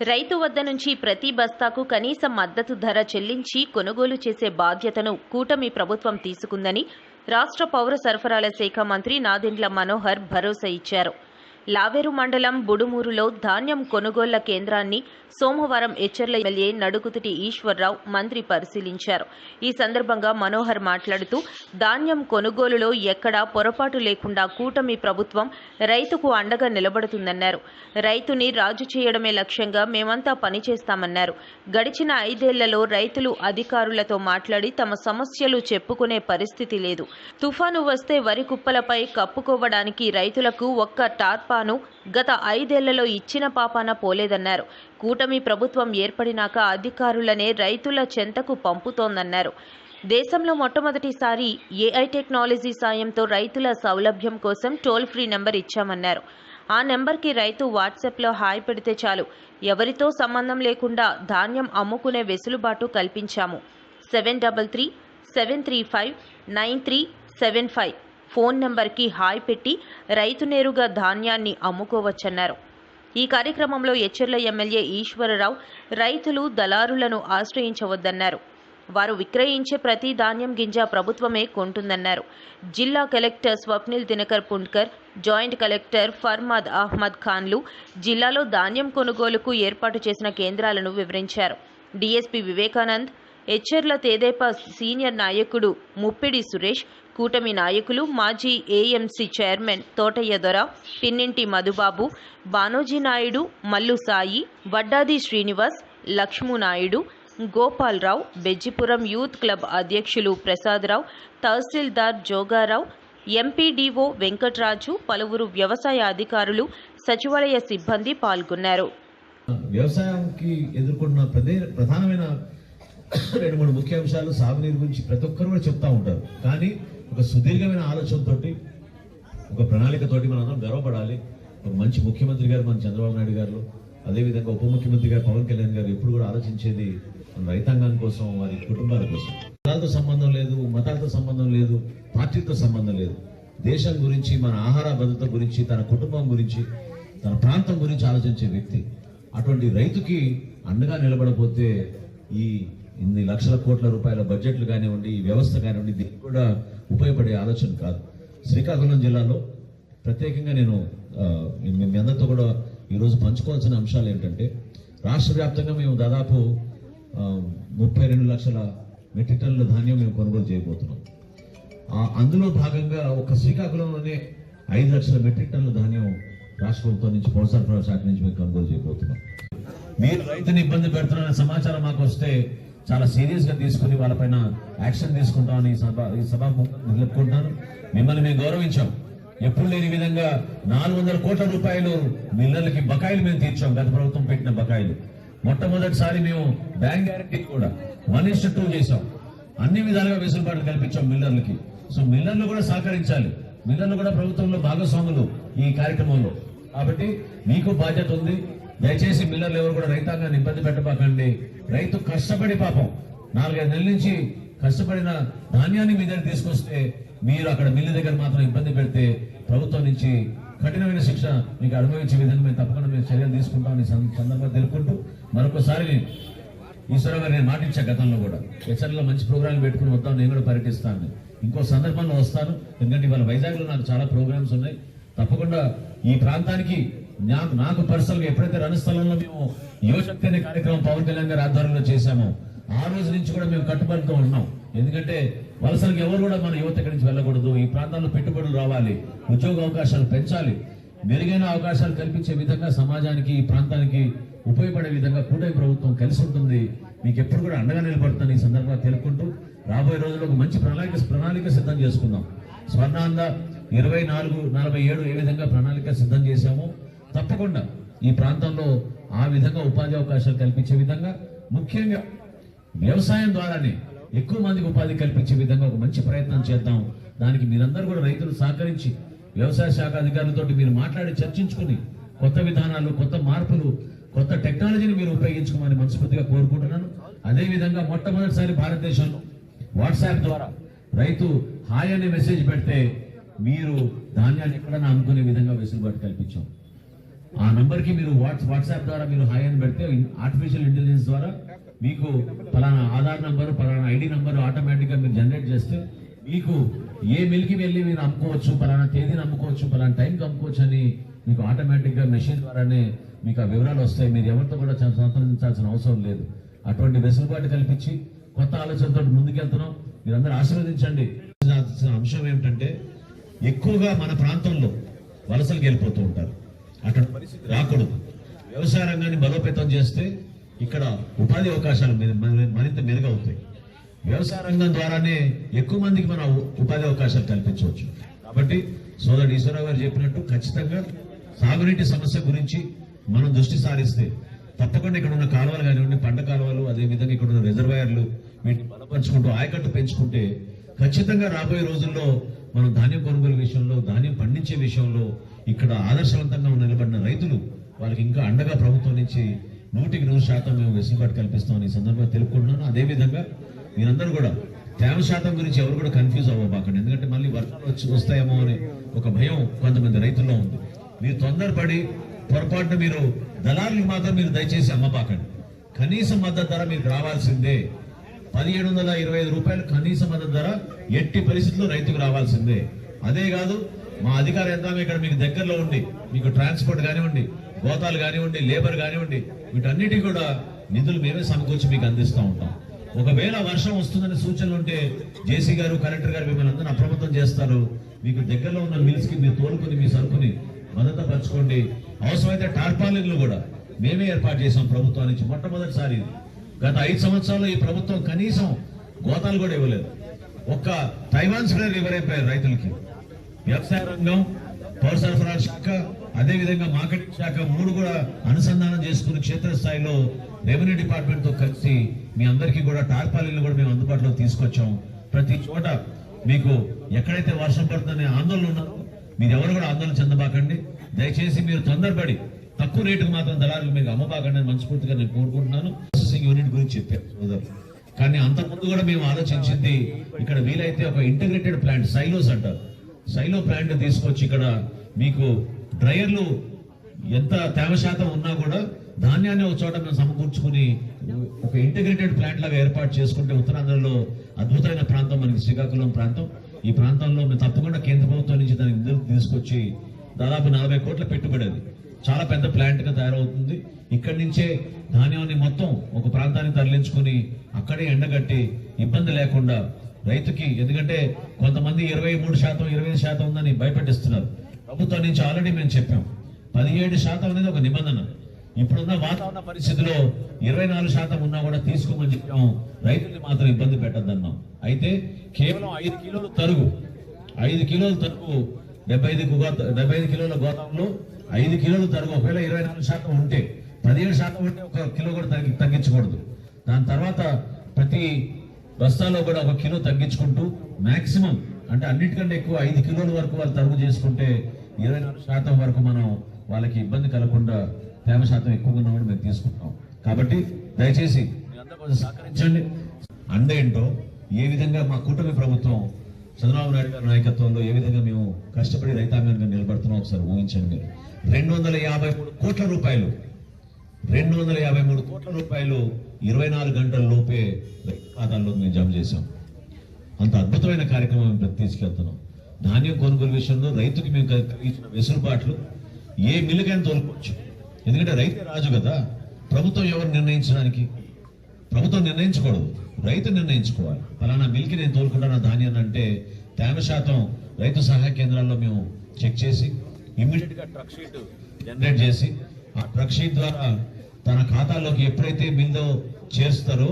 రైతు వద్ద నుంచి ప్రతి బస్తాకు కనీస మద్దతు ధర చెల్లించి కొనుగోలు చేసే బాధ్యతను కూటమి ప్రభుత్వం తీసుకుందని రాష్ట్ర పౌర సరఫరాల శాఖ మంత్రి నాదెండ్ల మనోహర్ భరోసా ఇచ్చారు. లావేరు మండలం బుడుమూరులో ధాన్యం కొనుగోళ్ళ కేంద్రాన్ని సోమవారం ఎచ్చర్ల ఎమ్మెల్యే నడుగుతుటి ఈశ్వర్రావు మంత్రి పరిశీలించారు. ఈ సందర్భంగా మనోహర్ మాట్లాడుతూ ధాన్యం కొనుగోలులో ఎక్కడా పొరపాటు లేకుండా కూటమి ప్రభుత్వం రైతుకు అండగా నిలబడుతుందన్నారు. రైతుని రాజు చేయడమే లక్ష్యంగా మేమంతా పనిచేస్తామన్నారు. గడిచిన ఐదేళ్ళలో రైతులు అధికారులతో మాట్లాడి తమ సమస్యలు చెప్పుకునే పరిస్థితి లేదు. తుఫాను వస్తే వరి కుప్పలపై కప్పుకోవడానికి రైతులకు ఒక్క తాను గత ఐదేళ్ళలో ఇచ్చిన పాపాన పోలేదన్నారు. కూటమి ప్రభుత్వం ఏర్పడినాక అధికారులనే రైతుల చెంతకు పంపుతోందన్నారు. దేశంలో మొట్టమొదటిసారి ఏఐ టెక్నాలజీ సాయంతో రైతుల సౌలభ్యం కోసం టోల్ ఫ్రీ నెంబర్ ఇచ్చామన్నారు. ఆ నెంబర్కి రైతు వాట్సాప్లో హాయ్ పెడితే చాలు. ఎవరితో సంబంధం లేకుండా ధాన్యం అమ్ముకునే వెసులుబాటు కల్పించాము. Seven double three seven three five nine three seven five. Phone నెంబర్కి హాయ్ పెట్టి రైతు నేరుగా ధాన్యాన్ని అమ్ముకోవచ్చన్నారు. ఈ కార్యక్రమంలో ఎచ్చెర్ల ఎమ్మెల్యే ఈశ్వరరావు రైతులు దళారులను ఆశ్రయించవద్దన్నారు. వారు విక్రయించే ప్రతి ధాన్యం గింజ ప్రభుత్వమే కొంటుందన్నారు. జిల్లా collector Swapnil Dinkar Pundkar joint collector Farmad Ahmed ఖాన్లు జిల్లాలో ధాన్యం కొనుగోలుకు ఏర్పాటు చేసిన కేంద్రాలను వివరించారు. డీఎస్పీ వివేకానంద్ హెచ్చర్ల తేదేపా సీనియర్ నాయకుడు ముప్పిడి సురేష్ కూటమి నాయకులు మాజీ AMC chairman Thotayya Dora Pinninti Madhubabu Banoji Naidu Mallu Sai Vaddadi Srinivas Lakshmu Naidu Gopalarao Bejjipuram youth club అధ్యక్షులు ప్రసాదరావు తహసీల్దార్ జోగారావు ఎంపీడీఓ వెంకట్రాజు పలువురు వ్యవసాయ అధికారులు సచివాలయ సిబ్బంది పాల్గొన్నారు. వ్యవసాయానికి ఎదుర్కొన్న ప్రధానమైన రెండు మూడు ముఖ్య అంశాలు సాగునీరు గురించి ప్రతి ఒక్కరు కూడా చెప్తా ఉంటారు. కానీ ఒక సుదీర్ఘమైన ఆలోచనతోటి ఒక ప్రణాళికతోటి మనం గర్వపడాలి. ఒక మంచి ముఖ్యమంత్రి గారు మన చంద్రబాబు నాయుడు గారు అదేవిధంగా ఉప ముఖ్యమంత్రి గారు పవన్ కళ్యాణ్ గారు ఎప్పుడు కూడా ఆలోచించేది మన రైతాంగం కోసం వారి కుటుంబాల కోసం. మతాలతో సంబంధం లేదు మతాలతో సంబంధం లేదు పార్టీతో సంబంధం లేదు. దేశం గురించి మన ఆహార భద్రత గురించి తన కుటుంబం గురించి తన ప్రాంతం గురించి ఆలోచించే వ్యక్తి. అటువంటి రైతుకి అండగా నిలబడపోతే ఈ ఇన్ని లక్షల కోట్ల రూపాయల బడ్జెట్లు కానివ్వండి ఈ వ్యవస్థ కానివ్వండి దీనికి కూడా ఉపయోగపడే ఆలోచన కాదు. శ్రీకాకుళం జిల్లాలో ప్రత్యేకంగా నేను మీ అందరితో కూడా ఈరోజు పంచుకోవాల్సిన అంశాలు ఏంటంటే రాష్ట్ర వ్యాప్తంగా మేము దాదాపు ముప్పై రెండు లక్షల మెట్రిక్ టన్నుల ధాన్యం మేము కొనుగోలు చేయబోతున్నాం. అందులో భాగంగా ఒక శ్రీకాకుళంలోనే ఐదు లక్షల మెట్రిక్ టన్నుల ధాన్యం రాష్ట్ర ప్రభుత్వం నుంచి పౌర సరఫరా శాఖ నుంచి మేము కొనుగోలు చేయబోతున్నాం. మీరు రైతుని ఇబ్బంది పెడుతున్న సమాచారం మాకు వస్తే చాలా సీరియస్గా తీసుకుని వాళ్ళపైన యాక్షన్ తీసుకుంటామని ఈ సభ ఈ సభ చెప్పుకుంటాను మిమ్మల్ని మేము గౌరవించాం. ఎప్పుడు లేని విధంగా నాలుగు వందల కోట్ల రూపాయలు మిల్లర్లకి బకాయిలు మేము తీర్చాం. గత ప్రభుత్వం పెట్టిన బకాయిలు. మొట్టమొదటిసారి మేము బ్యాంక్ గ్యారంటీ కూడా వన్ ఇస్ టూ చేసాం అన్ని విధాలుగా వెసులుబాటు కల్పించాం మిల్లర్లకి. సో మిల్లర్లు కూడా సహకరించాలి. మిల్లర్లు కూడా ప్రభుత్వంలో భాగస్వాములు ఈ కార్యక్రమంలో. కాబట్టి మీకు బాధ్యత ఉంది. దయచేసి మిల్లర్లు ఎవరు కూడా రైతాంగాన్ని ఇబ్బంది పెట్టబాకండి. రైతు కష్టపడి పాపం. నాలుగైదు నెలల నుంచి కష్టపడిన ధాన్యాన్ని మీ దగ్గర తీసుకొస్తే మీరు అక్కడ మిల్లు దగ్గర మాత్రం ఇబ్బంది పెడితే ప్రభుత్వం నుంచి కఠినమైన శిక్ష మీకు అనుభవించే విధంగా మేము తప్పకుండా మేము చర్యలు తీసుకుంటామని సందర్భంగా తెలుపుకుంటూ మరొకసారి ఈశ్వరరావు గారు నేను మాటించా గతంలో కూడా. హెచ్చరిలో మంచి ప్రోగ్రాంలు పెట్టుకుని వద్దాం నేను కూడా పర్యటిస్తాను. ఇంకో సందర్భంలో వస్తాను. ఎందుకంటే ఇవాళ వైజాగ్లో నాకు చాలా ప్రోగ్రామ్స్ ఉన్నాయి. తప్పకుండా ఈ ప్రాంతానికి నాకు నాకు పర్సనల్గా ఎప్పుడైతే రణస్థలంలో మేము యువశక్తి అనే కార్యక్రమం పవన్ కళ్యాణ్ గారి ఆధ్వర్యంలో చేశామో ఆ రోజు నుంచి కూడా మేము కట్టుబడితో ఉన్నాం. ఎందుకంటే వలసలకు ఎవరు కూడా మన యువత ఇక్కడి నుంచి వెళ్ళకూడదు. ఈ ప్రాంతాల్లో పెట్టుబడులు రావాలి ఉద్యోగ అవకాశాలు పెంచాలి. మెరుగైన అవకాశాలు కల్పించే విధంగా సమాజానికి ఈ ప్రాంతానికి ఉపయోగపడే విధంగా కూటమి ప్రభుత్వం కలిసి ఉంటుంది. మీకు ఎప్పుడు కూడా అండగా నిలబడుతుంది ఈ సందర్భంగా తెలుపుకుంటూ రాబోయే రోజుల్లో ఒక మంచి ప్రణాళిక ప్రణాళిక సిద్ధం చేసుకుందాం. స్వర్ణాంద ఇరవై నాలుగు నలభై ఏడు ఏ విధంగా ప్రణాళిక సిద్ధం చేశామో తప్పకుండా. ఈ ప్రాంతంలో ఆ విధంగా ఉపాధి అవకాశాలు కల్పించే విధంగా ముఖ్యంగా వ్యవసాయం ద్వారానే ఎక్కువ మందికి ఉపాధి కల్పించే విధంగా ఒక మంచి ప్రయత్నం చేద్దాం. దానికి మీరందరూ కూడా రైతులు సహకరించి వ్యవసాయ శాఖ అధికారులతో మీరు మాట్లాడి చర్చించుకుని కొత్త విధానాలు కొత్త మార్పులు కొత్త టెక్నాలజీని మీరు ఉపయోగించుకోమని మనస్ఫూర్తిగా కోరుకుంటున్నాను. అదే విధంగా మొట్టమొదటిసారి భారతదేశంలో వాట్సాప్ ద్వారా రైతు హాయ్ అనే మెసేజ్ పెడితే మీరు ధాన్యాన్ని ఎక్కడైనా అమ్ముకునే విధంగా వెసులుబాటు కల్పించాం. ఆ నంబర్కి మీరు వాట్స్ వాట్సాప్ ద్వారా మీరు హాయ్ అని పెడితే ఆర్టిఫిషియల్ ఇంటెలిజెన్స్ ద్వారా మీకు పలానా ఆధార్ నంబర్ పలానా ఐడి నంబర్ ఆటోమేటిక్గా మీరు జనరేట్ చేస్తే మీకు ఏ మిల్కి వెళ్ళి మీరు అమ్ముకోవచ్చు పలానా తేదీని అమ్ముకోవచ్చు పలానా టైంకి అమ్ముకోవచ్చు అని మీకు ఆటోమేటిక్గా మెషిన్ ద్వారానే మీకు ఆ వివరాలు వస్తాయి. మీరు ఎవరితో కూడా సంప్రదించాల్సిన అవసరం లేదు. అటువంటి వెసులుబాటు కల్పించి కొత్త ఆలోచనతో ముందుకెళ్తున్నాం. మీరందరూ ఆశీర్వదించండి. అంశం ఏమిటంటే ఎక్కువగా మన ప్రాంతంలో వలసలు వెళ్ళిపోతూ ఉంటారు. అటువంటి పరిస్థితి రాకూడదు. వ్యవసాయ రంగాన్ని బలోపేతం చేస్తే ఇక్కడ ఉపాధి అవకాశాలు మరింత మెరుగవుతాయి వ్యవసాయ రంగం ద్వారానే ఎక్కువ మందికి మనం ఉపాధి అవకాశాలు కల్పించవచ్చు. కాబట్టి సోదరుడు ఈశ్వరరావు గారు చెప్పినట్టు ఖచ్చితంగా సాగునీటి సమస్య గురించి మనం దృష్టి సారిస్తే తప్పకుండా ఇక్కడ ఉన్న కాలువలు కానివ్వండి పంట కాలువలు అదేవిధంగా ఇక్కడ ఉన్న రిజర్వాయర్లు వీటిని బలపరుచుకుంటూ ఆయకట్టు పెంచుకుంటే ఖచ్చితంగా రాబోయే రోజుల్లో మనం ధాన్యం కొనుగోలు విషయంలో ధాన్యం పండించే విషయంలో ఇక్కడ ఆదర్శవంతంగా నిలబడిన రైతులు వాళ్ళకి ఇంకా అండగా ప్రభుత్వం నుంచి నూటికి నూరు శాతం మేము వెసులుబాటు కల్పిస్తామని ఈ సందర్భంగా తెలుపుకుంటున్నాను. అదేవిధంగా మీరందరూ కూడా తేమ శాతం గురించి ఎవరు కూడా కన్ఫ్యూజ్ అవ్వబాకండి. ఎందుకంటే మళ్ళీ వర్షాలు వచ్చి వస్తాయేమో అని ఒక భయం కొంతమంది రైతుల్లో ఉంది. మీరు తొందరపడి పొరపాటున మీరు దళారులకు మాత్రం మీరు దయచేసి అమ్మబాకండి. కనీస మద్దతు ధర మీకు రావాల్సిందే. పదిహేడు వందల ఇరవై ఐదు రూపాయలు కనీస మద్దతు ధర ఎట్టి పరిస్థితుల్లో రైతుకు రావాల్సిందే. అదే కాదు మా అధికార యంత్రాంగం ఇక్కడ మీకు దగ్గరలో ఉండి మీకు ట్రాన్స్పోర్ట్ కానివ్వండి గోతాలు కానివ్వండి లేబర్ కానివ్వండి వీటన్నిటికీ కూడా నిధులు మేమే సమకూర్చి మీకు అందిస్తూ ఉంటాం. ఒకవేళ వర్షం వస్తుందనే సూచనలు ఉంటే జేసీ గారు కలెక్టర్ గారు మిమ్మల్ని అందరూ అప్రమత్తం చేస్తారు. మీకు దగ్గరలో ఉన్న మిల్స్కి మీరు తోలుకొని మీ సరుకుని మద్దతు పరచుకోండి. అవసరమైతే టార్పాలిన్లు కూడా మేమే ఏర్పాటు చేసాం ప్రభుత్వం నుంచి మొట్టమొదటిసారి. గత ఐదు సంవత్సరాల్లో ఈ ప్రభుత్వం కనీసం గోతాలు కూడా ఇవ్వలేదు. ఒక్క తైవాన్ స్ప్రేయర్ ఇవ్వరైపోయారు రైతులకి. వ్యవసాయ రంగం పౌర సరఫరా శాఖ అదేవిధంగా మార్కెటింగ్ శాఖ మూడు కూడా అనుసంధానం చేసుకుని క్షేత్రస్థాయిలో రెవెన్యూ డిపార్ట్మెంట్తో కలిసి మీ అందరికీ కూడా టార్పాలిన్లు కూడా మేము అందుబాటులో తీసుకొచ్చాం. ప్రతి చోట మీకు ఎక్కడైతే వర్షం పడుతుందనే ఆందోళన ఉన్నారో మీరు ఎవరు కూడా ఆందోళన చెందబాకండి. దయచేసి మీరు తొందరపడి తక్కువ రేటుకు మాత్రం దళారులు మీకు అమ్మబాకండి అని మనస్ఫూర్తిగా నేను కోరుకుంటున్నాను. ప్రాసెసింగ్ యూనిట్ గురించి చెప్పారు కానీ అంతకుముందు కూడా మేము ఆలోచించింది ఇక్కడ వీలైతే ఒక ఇంటిగ్రేటెడ్ ప్లాంట్ సైలోస్ అంటారు. సైలో ప్లాంట్ తీసుకొచ్చి ఇక్కడ మీకు డ్రయర్లు ఎంత తేమ శాతం ఉన్నా కూడా ధాన్యాన్ని ఒక చోట మేము సమకూర్చుకుని ఒక ఇంటిగ్రేటెడ్ ప్లాంట్ లాగా ఏర్పాటు చేసుకుంటే ఉత్తరాంధ్రలో అద్భుతమైన ప్రాంతం మనకి శ్రీకాకుళం ప్రాంతం. ఈ ప్రాంతంలో మేము తప్పకుండా కేంద్ర ప్రభుత్వం నుంచి దాన్ని తీసుకొచ్చి దాదాపు నలభై కోట్ల పెట్టుబడి అది. చాలా పెద్ద ప్లాంట్గా తయారవుతుంది. ఇక్కడి నుంచే ధాన్యాన్ని మొత్తం ఒక ప్రాంతానికి తరలించుకొని అక్కడే ఎండగట్టి ఇబ్బంది లేకుండా రైతుకి ఎందుకంటే కొంతమంది ఇరవై మూడు శాతం ఇరవై శాతం ఉందని భయపెట్టిస్తున్నారు. ప్రభుత్వం నుంచి ఆల్రెడీ మేము చెప్పాం. పదిహేడు శాతం అనేది ఒక నిబంధన. ఇప్పుడున్న వాతావరణ పరిస్థితిలో ఇరవై నాలుగు శాతం ఉన్నా కూడా తీసుకోమని చెప్పాం రైతుల్ని మాత్రం ఇబ్బంది పెట్టద్దన్నాం. అయితే కేవలం ఐదు కిలోలు తరుగు ఐదు కిలోల తరుగు డెబ్బై ఐదు గోత డెబ్బై ఐదు కిలోల గోతంలో ఐదు కిలోలు తరుగు ఒకవేళ ఇరవై నాలుగు శాతం ఉంటే పదిహేడు శాతం ఉంటే ఒక కిలో కూడా తగ్గి తగ్గించకూడదు. దాని తర్వాత ప్రతి బస్తాలో కూడా ఒక కిలో తగ్గించుకుంటూ మ్యాక్సిమం అంటే అన్నిటికంటే ఎక్కువ ఐదు కిలోల వరకు వాళ్ళు తరుగు చేసుకుంటే ఇరవై నాలుగు శాతం వరకు మనం వాళ్ళకి ఇబ్బంది కలగకుండా తేమ శాతం ఎక్కువగా ఉన్నామని మేము తీసుకుంటాం. కాబట్టి దయచేసి మీరందరూ కొంచెం సహకరించండి. అండ ఏంటో ఏ విధంగా మా కూటమి ప్రభుత్వం చంద్రబాబు నాయుడు గారి నాయకత్వంలో ఏ విధంగా మేము కష్టపడి రైతాంగానికి నిలబడుతున్నాం ఒకసారి ఊహించండి మీరు. రెండు వందల యాభై మూడు కోట్ల రూపాయలు. రెండు వందల యాభై మూడు కోట్ల రూపాయలు ఇరవై నాలుగు గంటల లోపే ఖాతాల్లో మేము జమ చేశాం. అంత అద్భుతమైన కార్యక్రమం మేము తీసుకెళ్తున్నాం. ధాన్యం కొనుగోలు విషయంలో రైతుకి మేము కలిగించిన వెసులుబాట్లు ఏ మిల్లుకైనా తోలుకోవచ్చు. ఎందుకంటే రైతే రాజు కదా. ప్రభుత్వం ఎవరు నిర్ణయించడానికి? ప్రభుత్వం నిర్ణయించకూడదు. రైతు నిర్ణయించుకోవాలి. పలానా మిల్కి నేను తోలుకుంటాను ధాన్యాన్ని అంటే తేమ శాతం రైతు సహాయ కేంద్రాల్లో మేము చెక్ చేసి ఇమ్మీడియట్గా ట్రక్ షీట్ జనరేట్ చేసి ఆ ట్రక్ షీట్ ద్వారా తన ఖాతాలోకి ఎప్పుడైతే మిల్దో చేస్తారో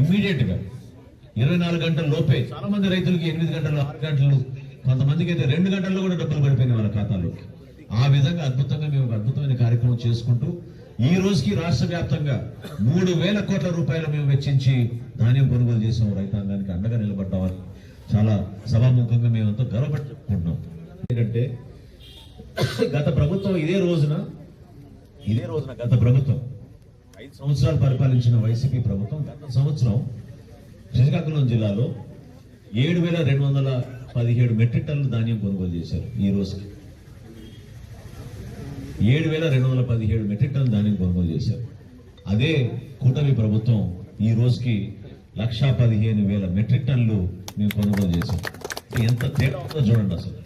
ఇమ్మీడియట్గా ఇరవై నాలుగు గంటల లోపే చాలా మంది రైతులకి ఎనిమిది గంటలు ఆరు గంటలు కొంతమందికి అయితే రెండు గంటల్లో కూడా డబ్బులు పడిపోయినాయి వాళ్ళ ఖాతాలోకి. ఆ విధంగా అద్భుతంగా మేము ఒక అద్భుతమైన కార్యక్రమం చేసుకుంటూ ఈ రోజుకి రాష్ట్ర వ్యాప్తంగా మూడు వేల కోట్ల రూపాయలు మేము వెచ్చించి ధాన్యం కొనుగోలు చేసాం రైతాంగానికి అండగా నిలబడ్డామని చాలా సభాముఖంగా మేము ఎంతో గర్వపడి ఏంటంటే గత ప్రభుత్వం ఇదే రోజున ఇదే రోజున గత ప్రభుత్వం ఐదు సంవత్సరాలు పరిపాలించిన వైసీపీ ప్రభుత్వం గత సంవత్సరం శ్రీకాకుళం జిల్లాలో ఏడు వేల రెండు వందల పదిహేడు మెట్రిక్ టన్నులు ధాన్యం కొనుగోలు చేశారు ఈ రోజుకి. ఏడు వేల రెండు వందల పదిహేడు మెట్రిక్ టన్ ధాన్యం కొనుగోలు చేశారు. అదే కూటమి ప్రభుత్వం ఈ రోజుకి లక్షా పదిహేను వేల మెట్రిక్ టన్లు మేము కొనుగోలు చేశాం. ఎంత తేడా ఉందో చూడండి అసలు.